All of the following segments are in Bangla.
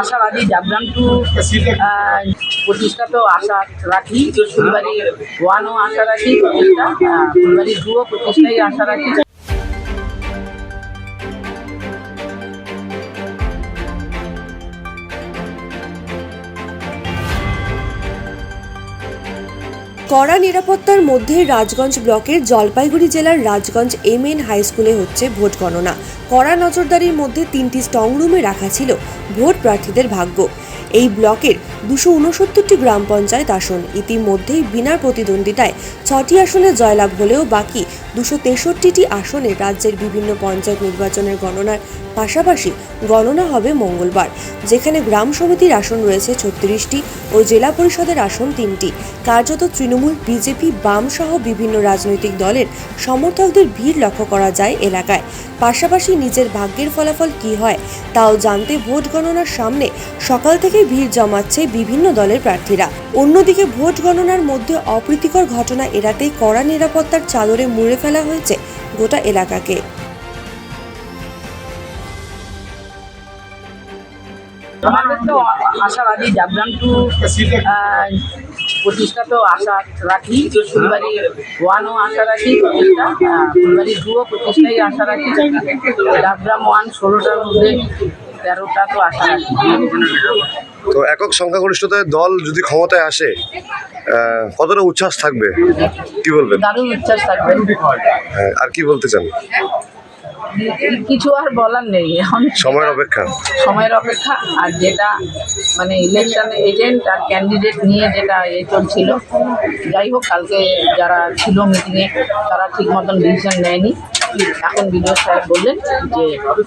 আশাবাদী টু প্রতিষ্ঠা তো আশা রাখি, ফুলবাড়ি ওয়ানও আশা রাখি ফুলবাড়ি টুও আশা রাখি। কড়া নিরাপত্তার মধ্যে রাজগঞ্জ ব্লকের জলপাইগুড়ি জেলার রাজগঞ্জ এম এন হাই স্কুলে হচ্ছে ভোট গণনা। কড়া নজরদারির মধ্যে তিনটি স্ট্রং রুমে রাখা ছিল ভোট প্রার্থীদের ভাগ্য। এই ব্লকের দুশো উনসত্তরটি গ্রাম পঞ্চায়েত আসন। ইতিমধ্যেই বিনা প্রতিদ্বন্দ্বিতায় ছটি আসনে জয়লাভ হলেও বাকি দুশো তেষট্টিটি আসনে রাজ্যের বিভিন্ন পঞ্চায়েত নির্বাচনের গণনার পাশাপাশি গণনা হবে মঙ্গলবার, যেখানে গ্রাম সমিতির আসন রয়েছে ছত্রিশটি ও জেলা পরিষদের আসন তিনটি। কার্যত তৃণমূল, বিজেপি, বাম সহ বিভিন্ন রাজনৈতিক দলের সমর্থকদের ভিড় লক্ষ্য করা যায় এলাকায়। পাশাপাশি নিজের ভাগ্যের ফলাফল কি হয়, তাও জানতে ভোট গণনার সামনে সকাল থেকে ভিড় জমাচ্ছে বিভিন্ন দলের প্রার্থীরা। অন্যদিকে ভোট গণনার মধ্যে অপ্রীতিকর ঘটনা এড়াতেই কড়া নিরাপত্তার চাদরে মুড়ে ফেলা হয়েছে গোটা এলাকাকে। আমাদের তো আশাবাদী টু প্রতিষ্ঠা তো আশা রাখি ফুলবাড়ি ওয়ানও আশা রাখি আহ, ফুলবাড়ি টুও প্রতিষ্ঠাই আশা রাখি। জাবরাম ওয়ান ষোলোটার মধ্যে তেরোটা তো আশা রাখি। তো একক সংখ্যাগরিষ্ঠতায় দল যদি ক্ষমতায় আসে কতটা উচ্ছ্বাস থাকবে? কি বলবেন? দারুণ উচ্ছ্বাস থাকবে। হ্যাঁ, আর কি বলতে চান? কিছু আর বলার নেই। এখন সময়ের অপেক্ষা। সময়ের অপেক্ষা আর যেটা মানে ইলেকশন এজেন্ট আর ক্যান্ডিডেট নিয়ে যেটা এ চলছিল যাই হোক কালকে যারা ছিল মিটিংয়ে তারা ঠিক মতন ডিসিশন নেয়নি। এখন বিডিও সাহেব বললেন যে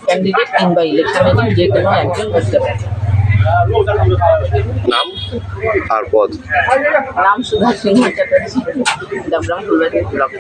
ক্যান্ডিডেট কিংবা ইলেকশন এজেন্ট যে কোনো একজন করতে পারে। নাম আর পদ? নাম সুধা সিংহ চ্যাটার্জি ডাবরাম ফুলবাড়ি ব্লক।